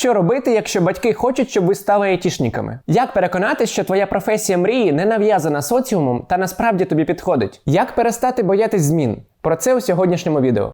Що робити, якщо батьки хочуть, щоб ви стали айтішниками? Як переконатись, що твоя професія мрії не нав'язана соціумом та насправді тобі підходить? Як перестати боятись змін? Про це у сьогоднішньому відео.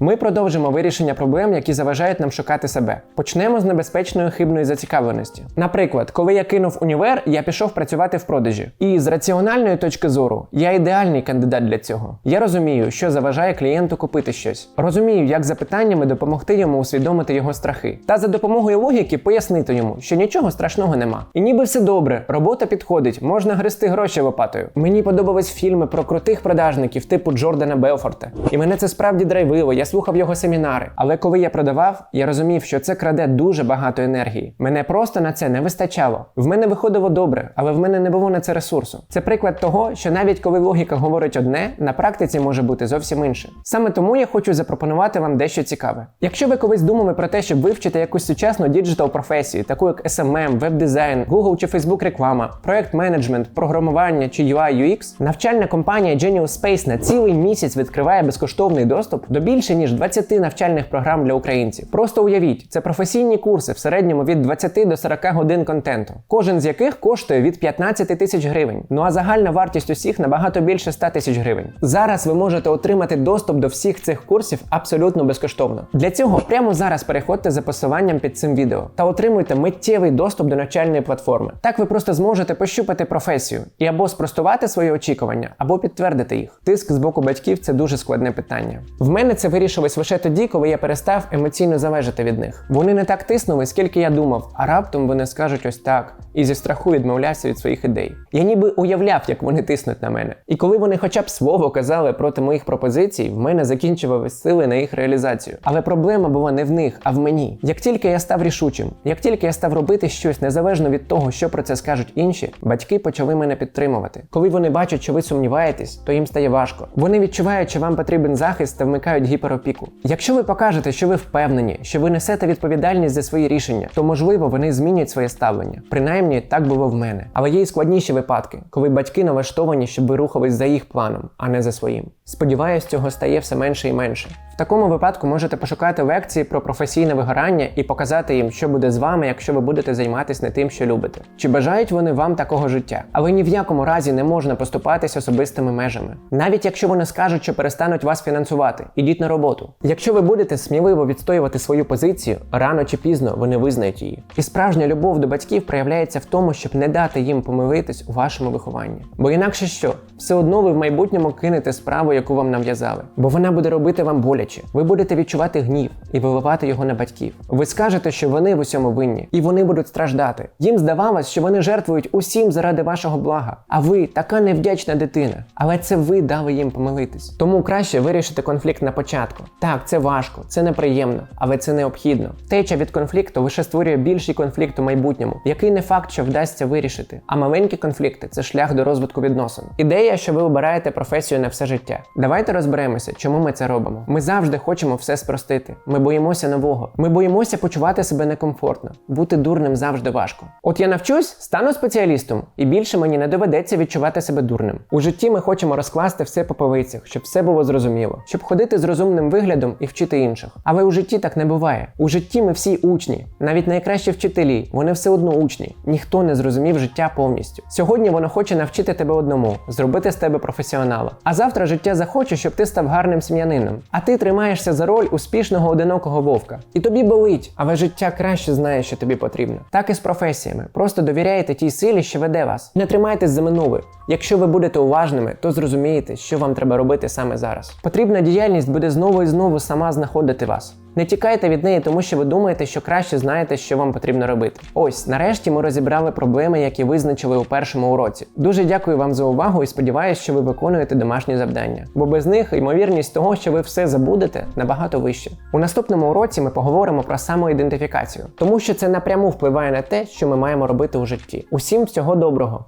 Ми продовжимо вирішення проблем, які заважають нам шукати себе. Почнемо з небезпечної хибної зацікавленості. Наприклад, коли я кинув універ, я пішов працювати в продажі. І з раціональної точки зору я ідеальний кандидат для цього. Я розумію, що заважає клієнту купити щось. Розумію, як запитаннями допомогти йому усвідомити його страхи. Та за допомогою логіки пояснити йому, що нічого страшного нема. І ніби все добре, робота підходить, можна грести гроші лопатою. Мені подобались фільми про крутих продажників, типу Джордана Белфорта. І мене це справді драйвило. Я слухав його семінари. Але коли я продавав, я розумів, що це краде дуже багато енергії. Мене просто на це не вистачало. В мене виходило добре, але в мене не було на це ресурсу. Це приклад того, що навіть коли логіка говорить одне, на практиці може бути зовсім інше. Саме тому я хочу запропонувати вам дещо цікаве. Якщо ви колись думали про те, щоб вивчити якусь сучасну діджитал професію, таку як SMM, веб-дизайн, Google чи Facebook реклама, проект менеджмент, програмування чи UI UX, навчальна компанія Genius Space на цілий місяць відкриває безкоштовний доступ до більше ніж 20 навчальних програм для українців. Просто уявіть, це професійні курси в середньому від 20 до 40 годин контенту, кожен з яких коштує від 15 тисяч гривень. Ну а загальна вартість усіх набагато більше 100 тисяч гривень. Зараз ви можете отримати доступ до всіх цих курсів абсолютно безкоштовно. Для цього прямо зараз переходьте за посиланням під цим відео та отримуйте миттєвий доступ до навчальної платформи. Так ви просто зможете пощупати професію і або спростувати свої очікування, або підтвердити їх. Тиск з боку батьків це дуже складне питання. В мене це вирішилось лише тоді, коли я перестав емоційно залежати від них. Вони не так тиснули, скільки я думав, а раптом вони скажуть ось так, і зі страху відмовлявся від своїх ідей. Я ніби уявляв, як вони тиснуть на мене. І коли вони хоча б слово казали проти моїх пропозицій, в мене закінчувались сили на їх реалізацію. Але проблема була не в них, а в мені. Як тільки я став рішучим, як тільки я став робити щось незалежно від того, що про це скажуть інші, батьки почали мене підтримувати. Коли вони бачать, що ви сумніваєтесь, то їм стає важко. Вони відчувають, що вам потрібен захист та вмикають гіперопіку. Якщо ви покажете, що ви впевнені, що ви несете відповідальність за свої рішення, то можливо вони змінять своє ставлення. Принаймні так було в мене. Але є і складніші випадки, коли батьки налаштовані, щоб ви рухались за їх планом, а не за своїм. Сподіваюсь, цього стає все менше і менше. Такому випадку можете пошукати лекції про професійне вигорання і показати їм, що буде з вами, якщо ви будете займатися не тим, що любите. Чи бажають вони вам такого життя? Але ні в якому разі не можна поступатись особистими межами. Навіть якщо вони скажуть, що перестануть вас фінансувати, ідіть на роботу. Якщо ви будете сміливо відстоювати свою позицію, рано чи пізно вони визнають її. І справжня любов до батьків проявляється в тому, щоб не дати їм помилитись у вашому вихованні. Бо інакше що, все одно ви в майбутньому кинете справу, яку вам нав'язали, бо вона буде робити вам боляче. Ви будете відчувати гнів і виливати його на батьків. Ви скажете, що вони в усьому винні, і вони будуть страждати. Їм здавалось, що вони жертвують усім заради вашого блага. А ви така невдячна дитина. Але це ви дали їм помилитись. Тому краще вирішити конфлікт на початку. Так, це важко, це неприємно, але це необхідно. Теча від конфлікту лише створює більший конфлікт у майбутньому, який не факт, що вдасться вирішити. А маленькі конфлікти це шлях до розвитку відносин. Ідея, що ви обираєте професію на все життя. Давайте розберемося, чому ми це робимо. Ми завжди хочемо все спростити. Ми боїмося нового. Ми боїмося почувати себе некомфортно. Бути дурним завжди важко. От я навчусь, стану спеціалістом, і більше мені не доведеться відчувати себе дурним. У житті ми хочемо розкласти все по полицях, щоб все було зрозуміло, щоб ходити з розумним виглядом і вчити інших. Але у житті так не буває. У житті ми всі учні, навіть найкращі вчителі, вони все одно учні. Ніхто не зрозумів життя повністю. Сьогодні воно хоче навчити тебе одному, зробити з тебе професіонала. А завтра життя захоче, щоб ти став гарним сім'янином. А ти тримаєшся за роль успішного одинокого вовка. І тобі болить, але життя краще знає, що тобі потрібно. Так і з професіями. Просто довіряєте тій силі, що веде вас. Не тримайтесь за минуле. Якщо ви будете уважними, то зрозумієте, що вам треба робити саме зараз. Потрібна діяльність буде знову і знову сама знаходити вас. Не тікайте від неї, тому що ви думаєте, що краще знаєте, що вам потрібно робити. Ось, нарешті, ми розібрали проблеми, які визначили у першому уроці. Дуже дякую вам за увагу і сподіваюся, що ви виконуєте домашні завдання. Бо без них ймовірність того, що ви все забудете, набагато вище. У наступному уроці ми поговоримо про самоідентифікацію, тому що це напряму впливає на те, що ми маємо робити у житті. Усім всього доброго!